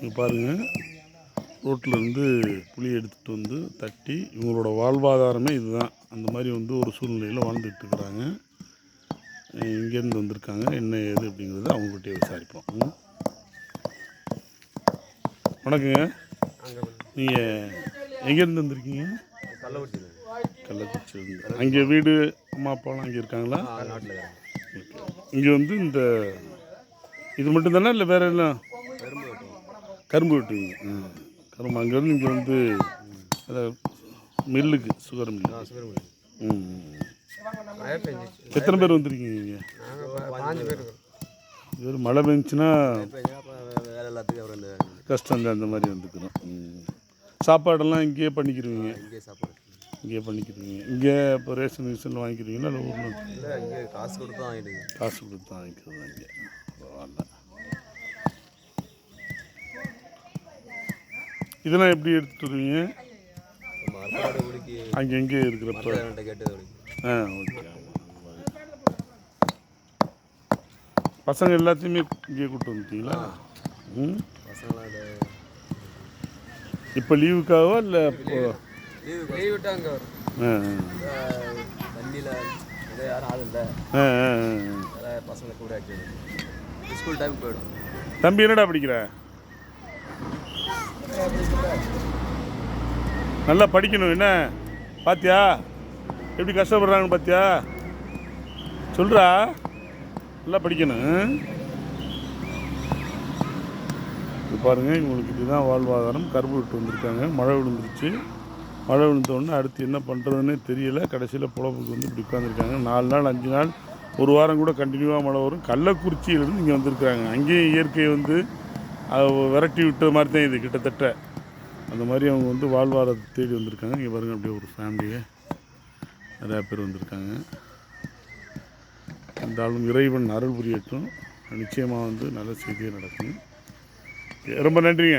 இங்கே பாருங்கள் ரோட்டில் இருந்து புளி எடுத்துகிட்டு வந்து தட்டி இவங்களோட வாழ்வாதாரமே இதுதான். அந்த மாதிரி வந்து ஒரு சூழ்நிலையில் வாழ்ந்துட்டு இருக்கிறாங்க. இங்கேருந்து வந்திருக்காங்க. என்ன ஏது அப்படிங்கிறத அவங்ககிட்டயே விசாரிப்போம். வணக்கங்க. நீங்கள் எங்கேருந்து வந்திருக்கீங்க? கள்ளக்குறிச்சி கள்ளக்குறிச்சியிலேருந்து அங்கே வீடு அம்மா அப்பாலாம் அங்கே இருக்காங்களா? நாட்டில் இங்கே வந்து இந்த இது மட்டும் தானே இல்லை வேறு என்ன? கரும்பு வெட்டுவீங்க ம் கரும்பு அங்கேருந்து இங்கே வந்து அதை மில்லுக்கு சுகர் மில்லு. சுகர் ம் எத்தனை பேர் வந்திருக்கீங்க நாங்கள் இது மழை பெஞ்சுன்னா கஷ்டம் தான் அந்த மாதிரி வந்துக்கிறோம் சாப்பாடெல்லாம் இங்கேயே பண்ணிக்கிருவீங்க? இங்கே சாப்பாடு. இங்கேயே பண்ணிக்கிருவீங்க. இங்கே இப்போ ரேஷன் கீஷன் வாங்கிக்கிறீங்களா இல்லை ஊரில்? காசு கொடுத்து இருக்கோம். காசு கொடுத்து வாங்கிக்கிறது இங்கே. பரவாயில்ல. இதெல்லாம் எப்படி எடுத்துட்டு வருவீங்க? அங்கே எங்கே இருக்கிறப்ப ஆ ஓகே பசங்க எல்லாத்தையுமே இங்கே கூப்பிட்டு வந்துட்டீங்களா? ம்? இப்போ லீவுக்காகவா இல்லை ஆ ஆ. ஆ, ஆ, ஆ. வேறு பசங்களை கூட ஆக்கி ஸ்கூல் டைம் போயிடும். தம்பி என்னடா படிக்கிற? நல்லா படிக்கணும் என்ன? பாத்தியா? எப்படி கஷ்டப்படுறாங்கன்னு பாத்தியா? சொல்றா. நல்லா படிக்கணும். இது பாருங்க இவங்களுக்கு இதுதான் வாழ்வாதாரம். கரும்பு விட்டு வந்திருக்காங்க. மழை விழுந்துருச்சு. மழை விழுந்தோடனே அடுத்து என்ன பண்ணுறதுன்னே தெரியல. கடைசியில் புலப்புக்கு வந்து இப்படி உட்காந்துருக்காங்க நாலு நாள் அஞ்சு நாள் ஒரு வாரம் கூட கண்டினியூவாக மழை வரும். கள்ளக்குறிச்சியிலேருந்து இங்கே வந்திருக்காங்க அங்கேயும் இயற்கையை வந்து அதை விரட்டி விட்ட மாதிரி தான் இது கிட்டத்தட்ட. அந்த மாதிரி அவங்க வந்து வாழ்வாரத்தை தேடி வந்திருக்காங்க. இங்கே பாருங்க அப்படியே ஒரு ஃபேமிலியே நிறையா பேர் வந்திருக்காங்க. இந்த ஆளும் இறைவன் அருள் புரியட்டும். நிச்சயமாக வந்து நல்ல செய்தியே நடக்கும் ரொம்ப நன்றிங்க.